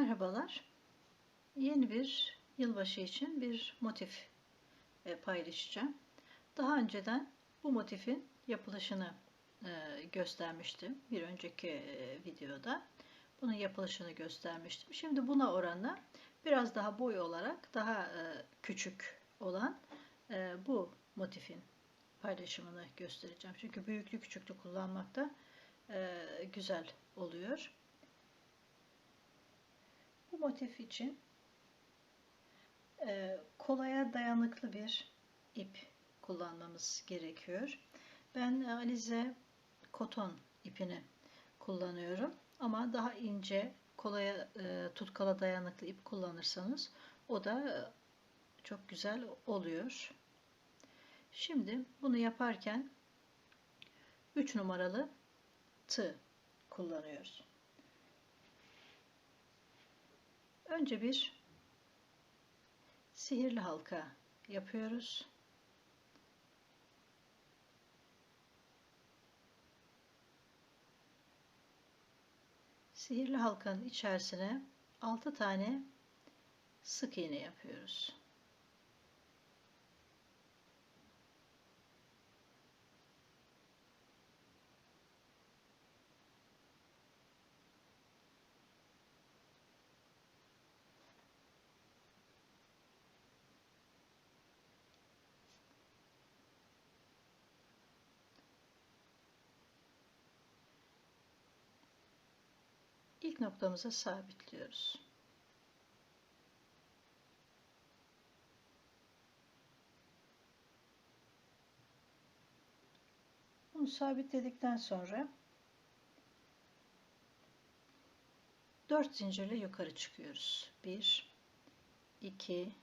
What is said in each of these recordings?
Merhabalar. Yeni bir yılbaşı için bir motif e, paylaşacağım. Daha önceden bu motifin yapılışını e, göstermiştim bir önceki e, videoda. Bunun yapılışını göstermiştim. Şimdi buna oranla biraz daha boy olarak daha küçük olan bu motifin paylaşımını göstereceğim. Çünkü büyüklü küçüklü kullanmakta güzel oluyor. Bu motif için e, kolaya dayanıklı bir ip kullanmamız gerekiyor. Ben Alize koton ipini kullanıyorum. Ama daha ince, kolaya e, tutkala dayanıklı ip kullanırsanız o da çok güzel oluyor. Şimdi bunu yaparken 3 numaralı tığ kullanıyoruz. Önce bir sihirli halka yapıyoruz. Sihirli halkanın içerisine 6 tane sık iğne yapıyoruz. İlk noktamıza sabitliyoruz. Bunu sabitledikten sonra 4 zincirle yukarı çıkıyoruz. 1 2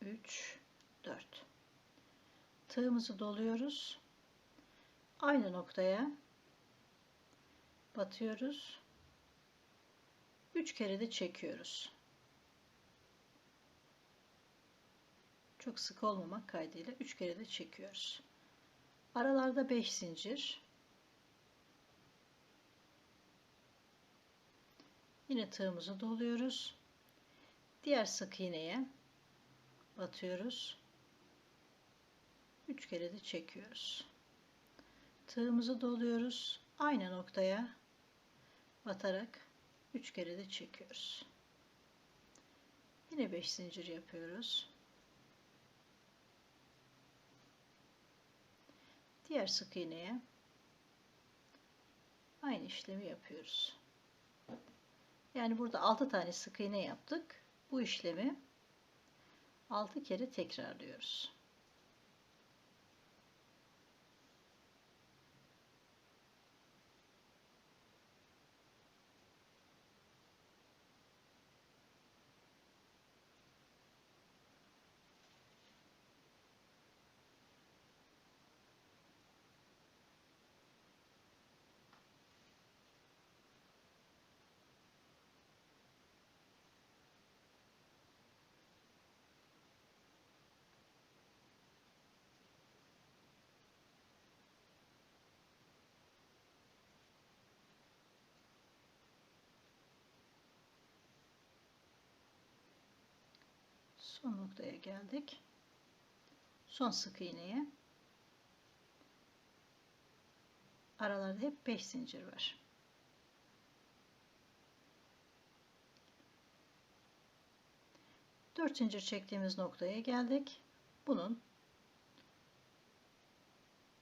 3 4 Tığımızı doluyoruz. Aynı noktaya batıyoruz 3 kere de çekiyoruz. Çok sık olmamak kaydıyla 3 kere de çekiyoruz. Aralarda 5 zincir. Yine tığımızı doluyoruz. Diğer sık iğneye batıyoruz. 3 kere de çekiyoruz. Tığımızı doluyoruz. Aynı noktaya batarak 3 kere de çekiyoruz. Yine 5 zincir yapıyoruz. Diğer sık iğneye aynı işlemi yapıyoruz. Yani burada 6 tane sık iğne yaptık. Bu işlemi 6 kere tekrarlıyoruz. Son noktaya geldik. Son sık iğneye. Aralarda hep 5 zincir var. Dört zincir çektiğimiz noktaya geldik. Bunun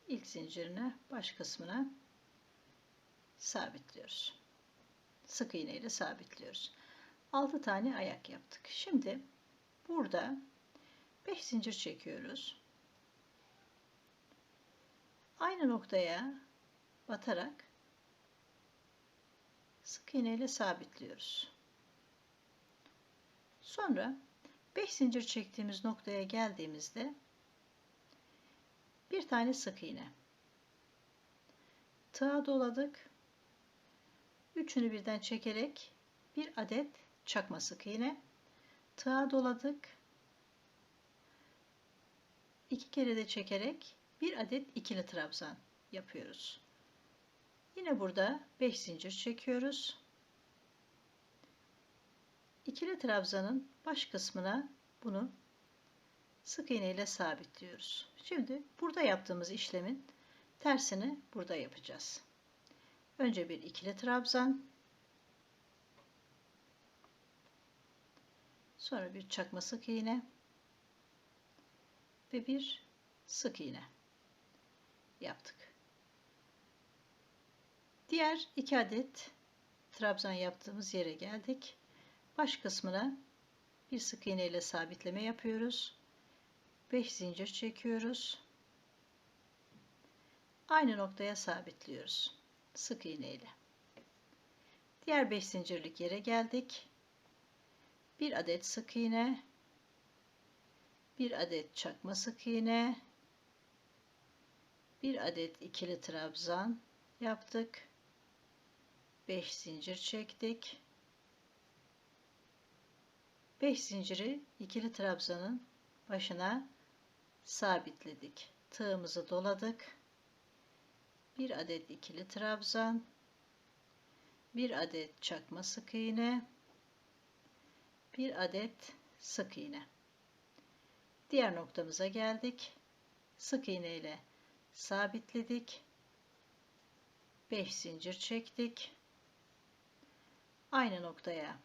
ilk zincirine baş kısmına sabitliyoruz. Sık iğne ile sabitliyoruz. 6 tane ayak yaptık. Şimdi Burada 5 zincir çekiyoruz. Aynı noktaya batarak sık iğne ile sabitliyoruz. Sonra 5 zincir çektiğimiz noktaya geldiğimizde bir tane sık iğne. Tığa doladık. Üçünü birden çekerek bir adet çakma sık iğne tığa doladık. İki kere de çekerek bir adet ikili trabzan yapıyoruz. Yine burada 5 zincir çekiyoruz. ikili trabzanın baş kısmına bunu sık iğne ile sabitliyoruz. Şimdi burada yaptığımız işlemin tersini burada yapacağız. Önce bir ikili trabzan, sonra bir çakma sık iğne ve bir sık iğne yaptık. Diğer iki adet trabzan yaptığımız yere geldik. Baş kısmına bir sık iğne ile sabitleme yapıyoruz. 5 zincir çekiyoruz. Aynı noktaya sabitliyoruz. Sık iğne ile. Diğer 5 zincirlik yere geldik. Bir adet sık iğne, bir adet çakma sık iğne, bir adet ikili trabzan yaptık. 5 zincir çektik. 5 zinciri ikili trabzanın başına sabitledik. Tığımızı doladık. Bir adet ikili trabzan, bir adet çakma sık iğne, bir adet sık iğne. Diğer noktamıza geldik. Sık iğne ile sabitledik. 5 zincir çektik. Aynı noktaya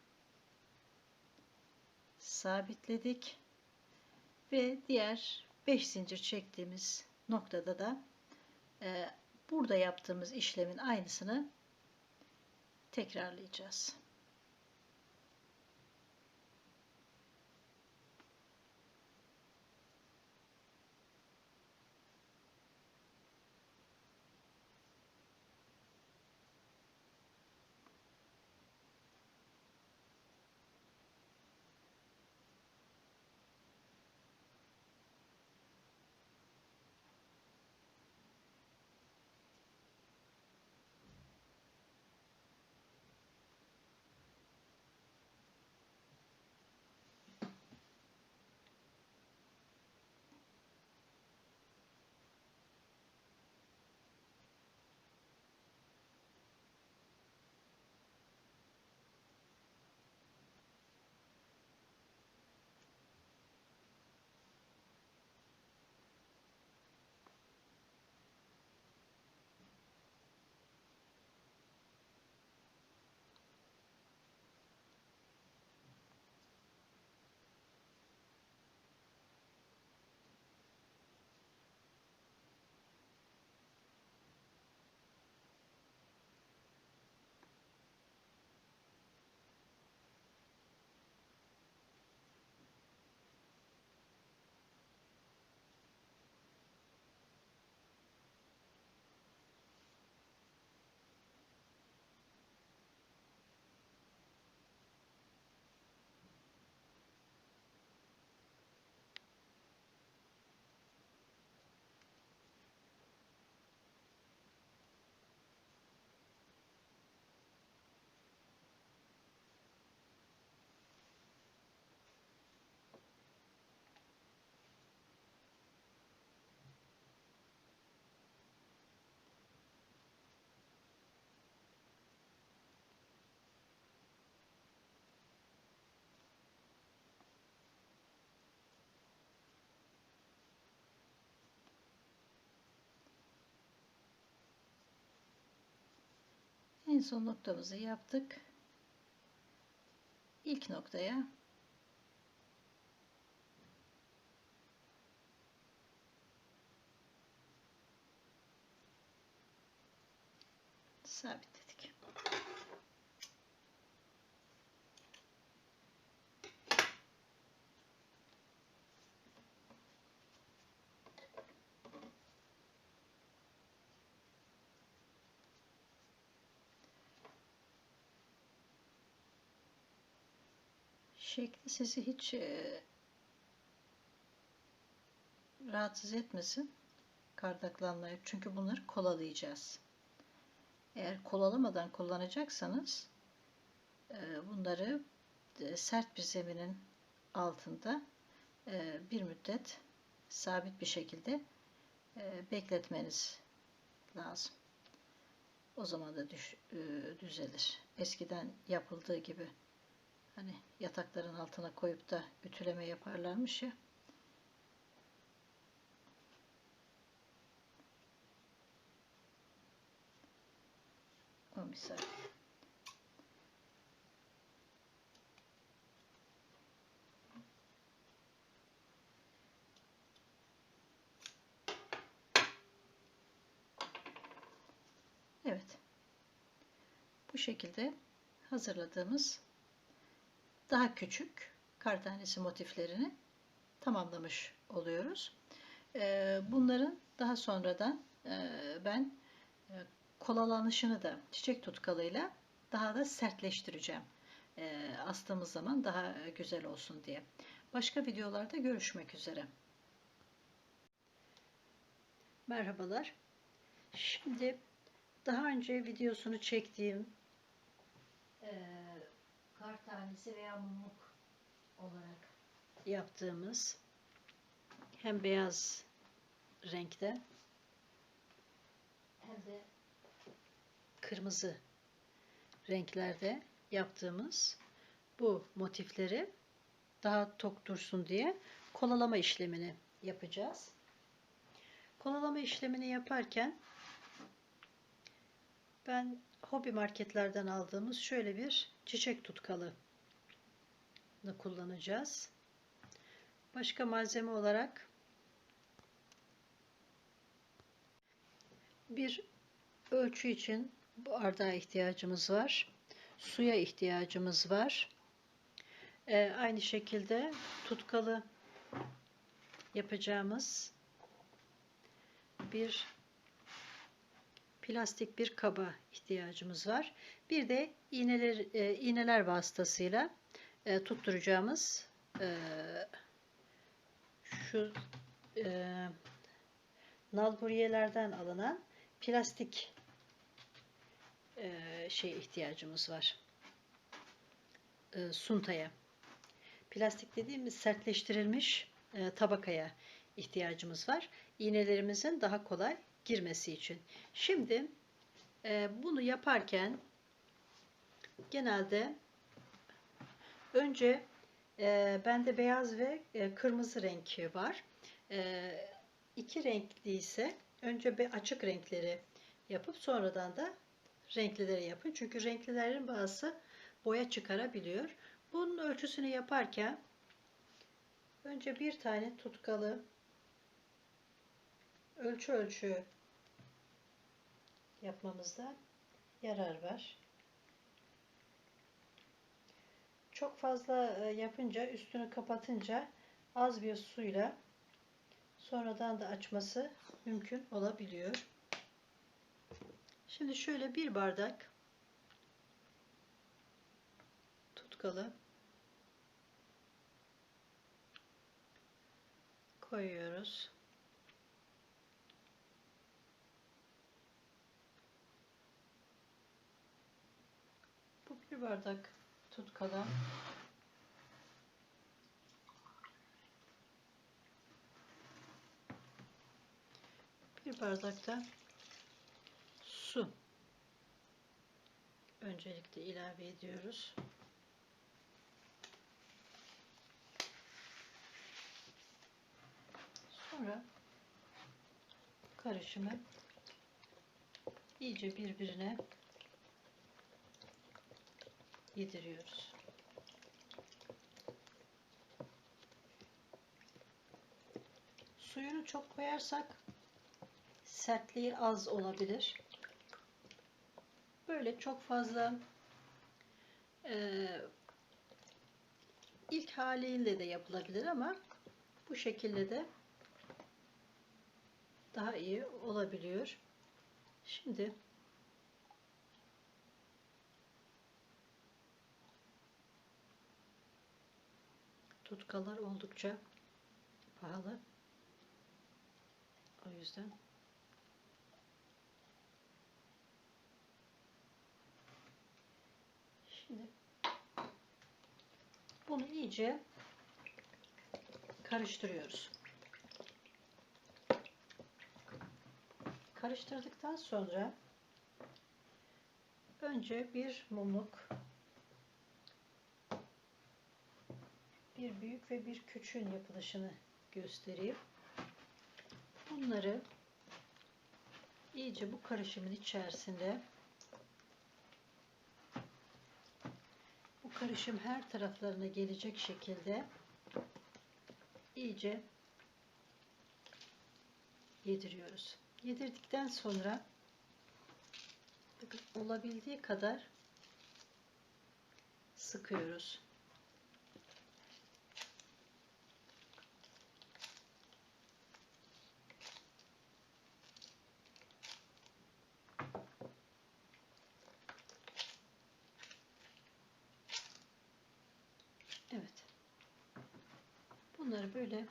sabitledik ve diğer 5 zincir çektiğimiz noktada da e, burada yaptığımız işlemin aynısını tekrarlayacağız. Son noktamızı yaptık. İlk noktaya sabitledik. Şekli sizi hiç e, rahatsız etmesin. Kardaklanmayı. Çünkü bunları kolalayacağız. Eğer kolalamadan kullanacaksanız e, bunları e, sert bir zeminin altında e, bir müddet sabit bir şekilde e, bekletmeniz lazım. O zaman da düş, e, düzelir. Eskiden yapıldığı gibi Hani yatakların altına koyup da ütüleme yaparlarmış ya. O misal. Evet. Bu şekilde hazırladığımız daha küçük kar tanesi motiflerini tamamlamış oluyoruz. Ee, Bunların daha sonradan e, ben e, kolalanışını da çiçek tutkalıyla daha da sertleştireceğim. E, Astığımız zaman daha güzel olsun diye. Başka videolarda görüşmek üzere. Merhabalar. Şimdi daha önce videosunu çektiğim e, kar tanesi veya mumluk olarak yaptığımız hem beyaz renkte hem de kırmızı renklerde yaptığımız bu motifleri daha tok dursun diye kolalama işlemini yapacağız. Kolalama işlemini yaparken ben hobi marketlerden aldığımız şöyle bir çiçek tutkalı kullanacağız. Başka malzeme olarak bir ölçü için bardağa ihtiyacımız var. Suya ihtiyacımız var. Ee, aynı şekilde tutkalı yapacağımız bir plastik bir kaba ihtiyacımız var. Bir de iğneler e, iğneler vasıtasıyla e, tutturacağımız e, şu e, nalburiyelerden alınan plastik e, şey ihtiyacımız var. E, suntaya. Plastik dediğimiz sertleştirilmiş e, tabakaya ihtiyacımız var. İğnelerimizin daha kolay girmesi için. Şimdi e, bunu yaparken genelde önce e, bende beyaz ve e, kırmızı renk var. E, iki renkli ise önce bir açık renkleri yapıp sonradan da renklileri yapın. Çünkü renklilerin bazısı boya çıkarabiliyor. Bunun ölçüsünü yaparken önce bir tane tutkalı ölçü ölçü yapmamızda yarar var. Çok fazla e, yapınca üstünü kapatınca az bir suyla sonradan da açması mümkün olabiliyor. Şimdi şöyle bir bardak tutkalı koyuyoruz. Bu bir bardak tutkalı bir bardak da su öncelikle ilave ediyoruz. Sonra karışımı iyice birbirine yediriyoruz. Suyunu çok koyarsak sertliği az olabilir. Böyle çok fazla e, ilk haliyle de yapılabilir ama bu şekilde de daha iyi olabiliyor. Şimdi tutkalar oldukça pahalı. O yüzden şimdi bunu iyice karıştırıyoruz. Karıştırdıktan sonra önce bir mumluk bir büyük ve bir küçüğün yapılışını göstereyim. Bunları iyice bu karışımın içerisinde bu karışım her taraflarına gelecek şekilde iyice yediriyoruz. Yedirdikten sonra olabildiği kadar sıkıyoruz. Evet. Bunları böyle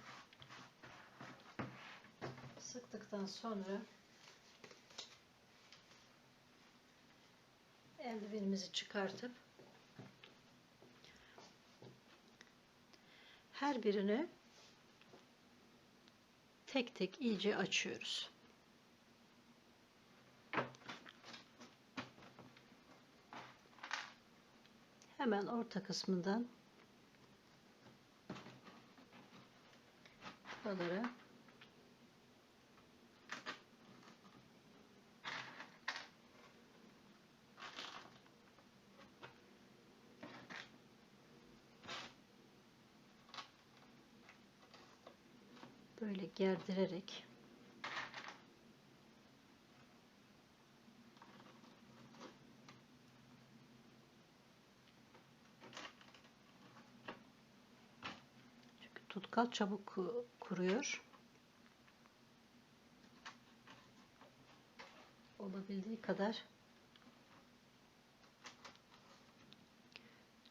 sıktıktan sonra eldivenimizi çıkartıp her birini tek tek iyice açıyoruz. Hemen orta kısmından buralara gerdirerek çünkü tutkal çabuk ku- kuruyor. Olabildiği kadar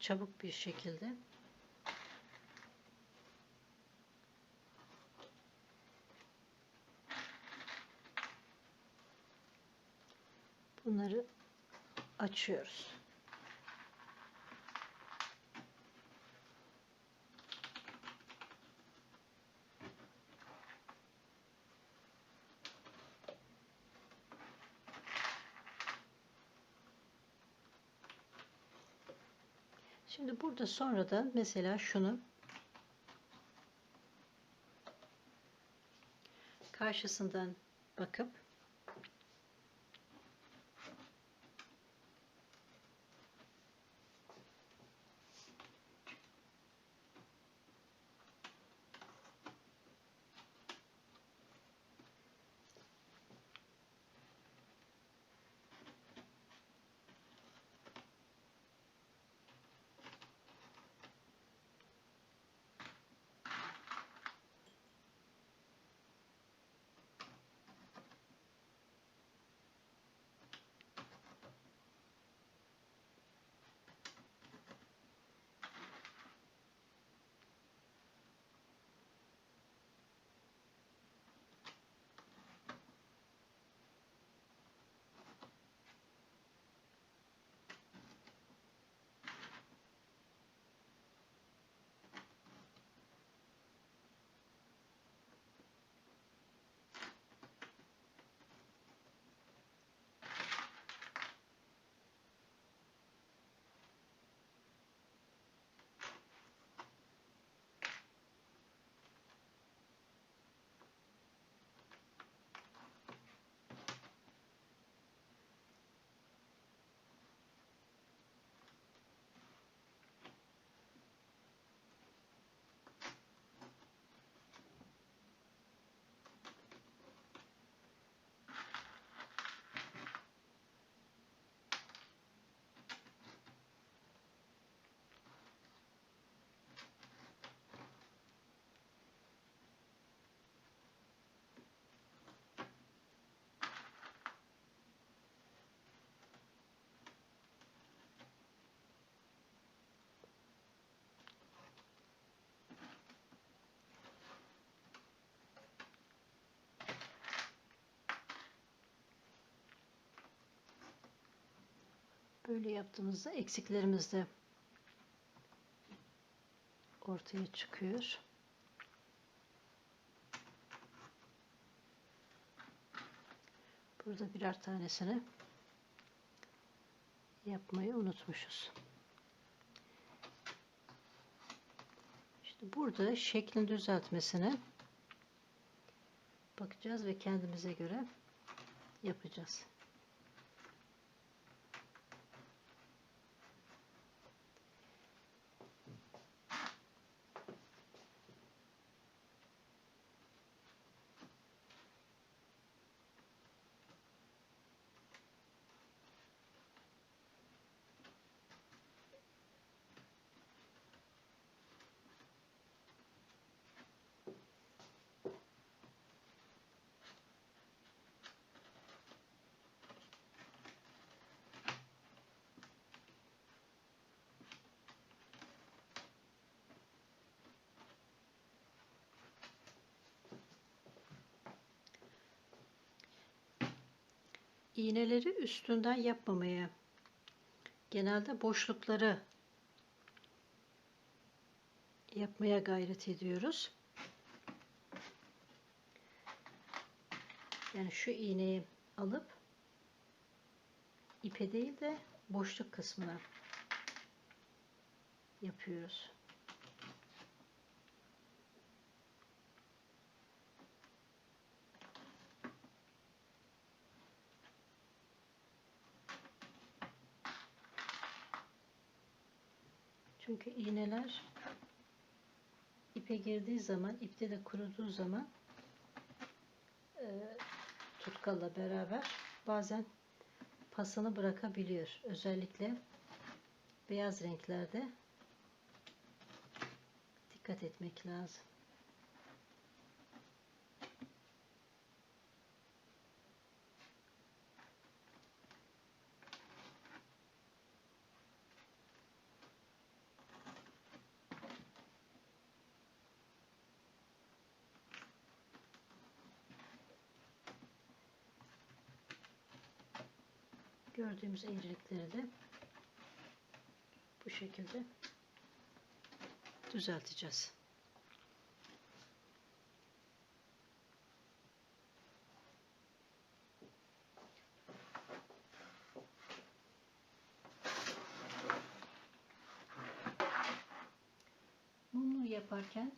çabuk bir şekilde bunları açıyoruz. Şimdi burada sonradan mesela şunu karşısından bakıp Böyle yaptığımızda eksiklerimiz de ortaya çıkıyor. Burada birer tanesini yapmayı unutmuşuz. İşte Burada şeklini düzeltmesine bakacağız ve kendimize göre yapacağız. İğneleri üstünden yapmamaya genelde boşlukları yapmaya gayret ediyoruz. Yani şu iğneyi alıp ipe değil de boşluk kısmına yapıyoruz. Çünkü iğneler ipe girdiği zaman, ipte de kuruduğu zaman e, tutkalla beraber bazen pasını bırakabiliyor. Özellikle beyaz renklerde dikkat etmek lazım. Gördüğümüz eğrilikleri de bu şekilde düzelteceğiz. Mumlu yaparken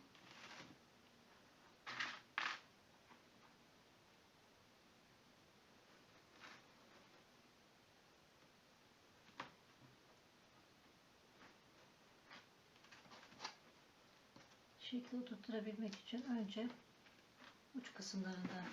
şekli tutturabilmek için önce uç kısımlarından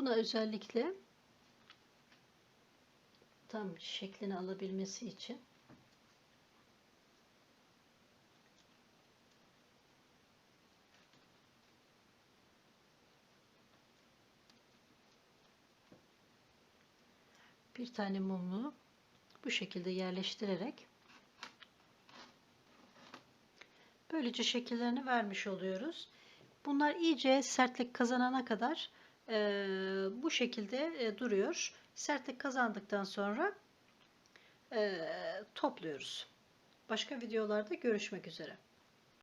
Buna özellikle tam şeklini alabilmesi için bir tane mumlu bu şekilde yerleştirerek böylece şekillerini vermiş oluyoruz. Bunlar iyice sertlik kazanana kadar bu şekilde duruyor. Sertlik kazandıktan sonra topluyoruz. Başka videolarda görüşmek üzere.